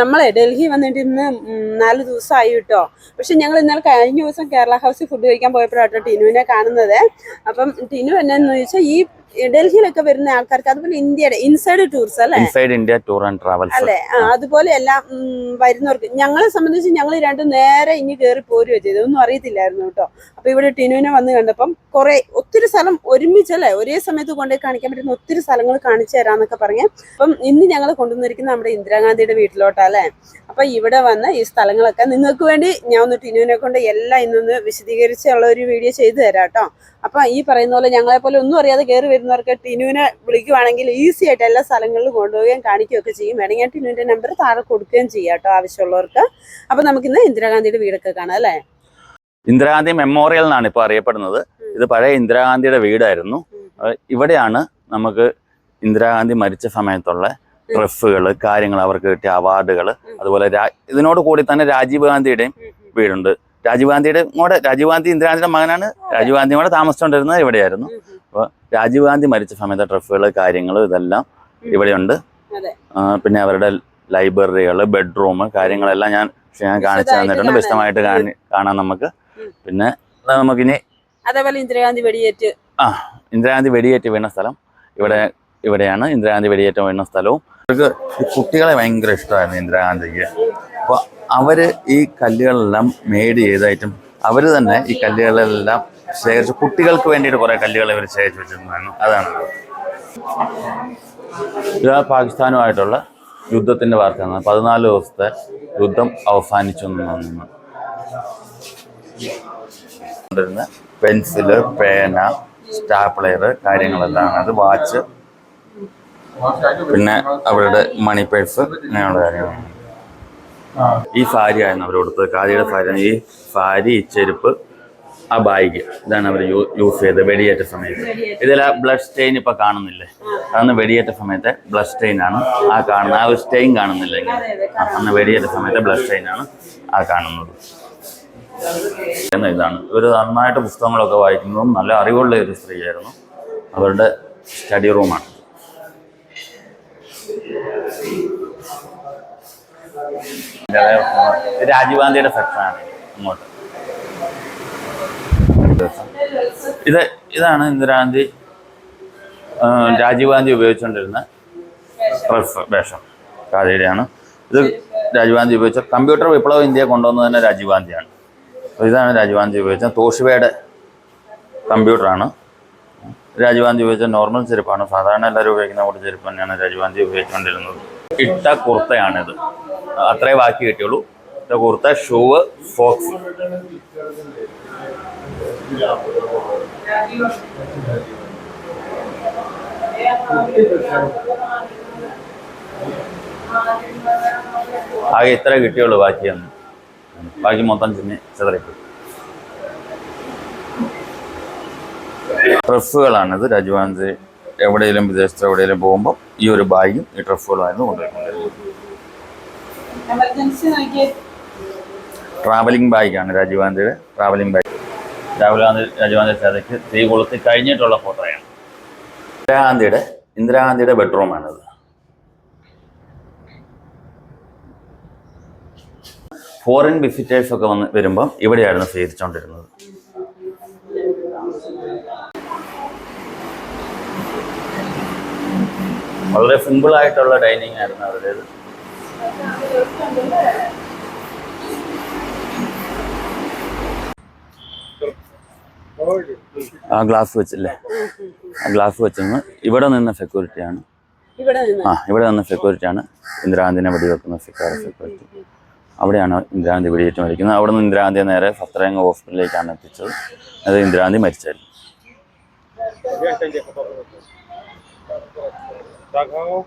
നമ്മളെ ഡൽഹി വന്നിട്ട് ഇന്ന് നാല് ദിവസമായി കേട്ടോ. പക്ഷെ ഞങ്ങൾ ഇന്നലെ കഴിഞ്ഞ ദിവസം കേരള ഹൗസിൽ ഫുഡ് കഴിക്കാൻ പോയപ്പോഴാട്ടോ ടിനുവിനെ കാണുന്നത്. അപ്പം ടിനു എന്നാന്ന് ചോദിച്ചാൽ ഈ ഡൽഹിയിലൊക്കെ വരുന്ന ആൾക്കാർക്ക് അതുപോലെ ഇന്ത്യയുടെ ഇൻസൈഡ് ടൂർസ് അല്ലേ? Inside India tour and travels അല്ലേ? അതുപോലെ എല്ലാം വരുന്നവർക്ക്. ഞങ്ങളെ സംബന്ധിച്ച് ഞങ്ങൾ രണ്ടും നേരെ ഇനി കയറി പോരുകയോ ചെയ്തു ഒന്നും അറിയത്തില്ലായിരുന്നു കേട്ടോ. അപ്പൊ ഇവിടെ ടിനുവിനെ വന്ന് കണ്ടപ്പം കുറെ ഒത്തിരി സ്ഥലം ഒരുമിച്ചല്ലേ ഒരേ സമയത്ത് കൊണ്ടുപോയി കാണിക്കാൻ പറ്റുന്ന ഒത്തിരി സ്ഥലങ്ങൾ കാണിച്ചു തരാന്നൊക്കെ പറഞ്ഞ്. അപ്പം ഇന്ന് ഞങ്ങൾ കൊണ്ടുവന്നിരിക്കുന്ന നമ്മുടെ ഇന്ദിരാഗാന്ധിയുടെ വീട്ടിലോട്ടാ അല്ലേ? അപ്പൊ ഇവിടെ വന്ന് ഈ സ്ഥലങ്ങളൊക്കെ നിങ്ങൾക്ക് വേണ്ടി ഞാൻ ഒന്ന് ടിനുവിനെ കൊണ്ട് എല്ലാം ഇന്നൊന്ന് വിശദീകരിച്ചുള്ള ഒരു വീഡിയോ ചെയ്തു തരാം കേട്ടോ. അപ്പൊ ഈ പറയുന്ന പോലെ ഞങ്ങളെ പോലെ ഒന്നും അറിയാതെ കയറി വരുന്നവർക്ക് ടിനുവിനെ വിളിക്കുവാണെങ്കിൽ ഈസി ആയിട്ട് എല്ലാ സ്ഥലങ്ങളിലും കൊണ്ടുപോവുകയും കാണിക്കുകയൊക്കെ ചെയ്യും. വേണമെങ്കിൽ ഞാൻ ടിനുവിന്റെ നമ്പർ താഴെ കൊടുക്കുകയും ചെയ്യാം കേട്ടോ ആവശ്യമുള്ളവർക്ക്. അപ്പൊ നമുക്കിന്ന് ഇന്ദിരാഗാന്ധിയുടെ വീടൊക്കെ കാണാം അല്ലേ? ഇന്ദിരാഗാന്ധി മെമ്മോറിയൽ എന്നാണ് ഇപ്പോൾ അറിയപ്പെടുന്നത്. ഇത് പഴയ ഇന്ദിരാഗാന്ധിയുടെ വീടായിരുന്നു. ഇവിടെയാണ് നമുക്ക് ഇന്ദിരാഗാന്ധി മരിച്ച സമയത്തുള്ള ട്രഫുകൾ കാര്യങ്ങൾ അവർക്ക് കിട്ടിയ അവാർഡുകൾ അതുപോലെ ഇതിനോട് കൂടി തന്നെ രാജീവ് ഗാന്ധിയുടെയും വീടുണ്ട്. രാജീവ് ഗാന്ധിയുടെ കൂടെ രാജീവ് ഗാന്ധി ഇന്ദിരാഗാന്ധിയുടെ മകനാണ്. രാജീവ് ഗാന്ധി കൂടെ താമസിച്ചുകൊണ്ടിരുന്നത് ഇവിടെയായിരുന്നു. അപ്പോൾ രാജീവ് ഗാന്ധി മരിച്ച സമയത്തെ ട്രഫുകൾ കാര്യങ്ങൾ ഇതെല്ലാം ഇവിടെയുണ്ട്. പിന്നെ അവരുടെ ലൈബ്രറികൾ ബെഡ്റൂം കാര്യങ്ങളെല്ലാം ഞാൻ ഞാൻ കാണിച്ചു തന്നിട്ടുണ്ട്. വിശദമായിട്ട് കാണി- നമുക്ക്. പിന്നെ നമുക്കിനി അതേപോലെ ഇന്ദിരാഗാന്ധി വെടിയേറ്റ്. ആ ഇന്ദിരാഗാന്ധി വെടിയേറ്റ് വീണ സ്ഥലം ഇവിടെ ഇവിടെയാണ്. ഇന്ദിരാഗാന്ധി വെടിയേറ്റ് വീണ സ്ഥലവും. അവർക്ക് കുട്ടികളെ ഭയങ്കര ഇഷ്ടമായിരുന്നു ഇന്ദിരാഗാന്ധിക്ക്. അപ്പോൾ അവർ ഈ കല്ലുകളെല്ലാം മേഡ് ചെയ്തായിട്ടും അവർ തന്നെ ഈ കല്ലുകളെല്ലാം ശേഖരിച്ച്. കുട്ടികൾക്ക് വേണ്ടിയിട്ട് കുറേ കല്ലുകൾ ഇവർ ശേഖരിച്ച് വെച്ചിരുന്നതാണ്. അതാണ്. ഇത് പാകിസ്ഥാനുമായിട്ടുള്ള യുദ്ധത്തിന്റെ വാർത്തയാണ്. പതിനാല് ദിവസത്തെ യുദ്ധം അവസാനിച്ചു കൊണ്ടിരുന്ന പെൻസിൽ പേന സ്റ്റാപ്ലെയർ കാര്യങ്ങളെല്ലാം അത് വാച്ച് പിന്നെ അവരുടെ മണി പേഴ്സ് അങ്ങനെയുള്ള കാര്യങ്ങളാണ്. ഈ സാരി ആയിരുന്നു അവർ കൊടുത്തത്. കാരിയുടെ സാരിയാണ്. ഈ സാരി ചെരുപ്പ് ആ ബാഗ്. ഇതാണ് അവർ യൂസ് ചെയ്തത് വെടിയേറ്റ സമയത്ത്. ഇതിൽ ആ ബ്ലഡ് സ്റ്റെയിൻ ഇപ്പൊ കാണുന്നില്ലേ? അന്ന് വെടിയേറ്റ സമയത്തെ ബ്ലഡ് സ്റ്റെയിൻ ആണ് ആ കാണുന്നത്. ആ ഒരു സ്റ്റെയിൻ കാണുന്നില്ല അന്ന് വെടിയേറ്റ സമയത്തെ ബ്ലഡ് സ്റ്റെയിൻ ആണ് ആ കാണുന്നത്. ഇതാണ്. ഇവർ നന്നായിട്ട് പുസ്തകങ്ങളൊക്കെ വായിക്കുന്നതും നല്ല അറിവുള്ള ഒരു സ്ത്രീയായിരുന്നു. അവരുടെ സ്റ്റഡി റൂമാണ്. രാജീവ് ഗാന്ധിയുടെ സെക്ഷനാണ് ഇങ്ങോട്ട്. ഇത് ഇതാണ് ഇന്ദിരാഗാന്ധി രാജീവ് ഗാന്ധി ഉപയോഗിച്ചുകൊണ്ടിരുന്ന ഡ്രസ് വേഷം ഖാദിയുടെയാണ് ഇത് രാജീവ് ഗാന്ധി ഉപയോഗിച്ച കമ്പ്യൂട്ടർ വിപ്ലവം ഇന്ത്യയെ കൊണ്ടുവന്നത് തന്നെ രാജീവ് ഗാന്ധിയാണ്. ഇതാണ് രാജീവ് ഗാന്ധി ഉപയോഗിച്ച തോഷിവയുടെ കമ്പ്യൂട്ടറാണ്. രാജീവ് ഗാന്ധി ഉപയോഗിച്ച നോർമൽ ചെരുപ്പാണ്. സാധാരണ എല്ലാവരും ഉപയോഗിക്കുന്ന കൂടെ ചെരുപ്പ് തന്നെയാണ് രാജീവ് ഗാന്ധി ഉപയോഗിച്ചുകൊണ്ടിരുന്നത്. ഇട്ട കുർത്തയാണിത്. അത്രേ ബാക്കി കിട്ടിയുള്ളൂ. ഇട്ട കുർത്ത ഷൂവ് ഫോക്സ് ആകെ ഇത്ര കിട്ടിയുള്ളൂ ബാക്കിയൊന്നും ബാക്കി മൊത്തം ചിന്നി ചെതറിപ്പോയി. ട്രഫുകളാണിത്. ഇത് ഗാന്ധി എവിടെയെങ്കിലും വിദേശത്ത് എവിടെയെങ്കിലും പോകുമ്പോൾ ഈ ഒരു ബാഗും ഈ ട്രഫുകളായിരുന്നു കൊണ്ടുവരുന്നത്. ട്രാവലിംഗ് ബാഗാണ് രാജീവ് ഗാന്ധിയുടെ ട്രാവലിംഗ് ബാഗ് രാഹുൽ ഗാന്ധി രാജീവ് ഗാന്ധി സേതയ്ക്ക് തീ കൊളുത്തി കഴിഞ്ഞിട്ടുള്ള ഫോട്ടോയാണ്. ഇന്ദിരാഗാന്ധിയുടെ ഇന്ദിരാഗാന്ധിയുടെ ബെഡ്റൂമാണിത്. ഫോറിൻ വിസിറ്റേഴ്സ് ഒക്കെ വന്ന് വരുമ്പം ഇവിടെയായിരുന്നു സ്വീകരിച്ചുകൊണ്ടിരുന്നത് വളരെ സിമ്പിൾ ആയിട്ടുള്ള ഡൈനിങ് ആയിരുന്നു അവരുടേത് ആ ഗ്ലാസ് വെച്ചില്ലേ? ആ ഗ്ലാസ് വെച്ചെന്ന് ഇവിടെ നിന്ന സെക്യൂരിറ്റിയാണ് ഇവിടെ നിന്ന്. ആ ഇവിടെ നിന്ന സെക്യൂരിറ്റിയാണ് ഇന്ദിരാഗാന്ധിനെ വെടിവെക്കുന്ന സെക്യൂർ സെക്യൂരിറ്റി അവിടെയാണ് ഇന്ദിരാഗാന്ധി വെടിയേറ്റ് മരിക്കുന്നത്. അവിടെ നിന്ന് ഇന്ദിരാഗാന്ധിയെ നേരെ സത്രയംഗ ഹോസ്പിറ്റലിലേക്കാണ് എത്തിച്ചത്. അത് ഇന്ദിരാഗാന്ധി മരിച്ചായിരുന്നു. Daghao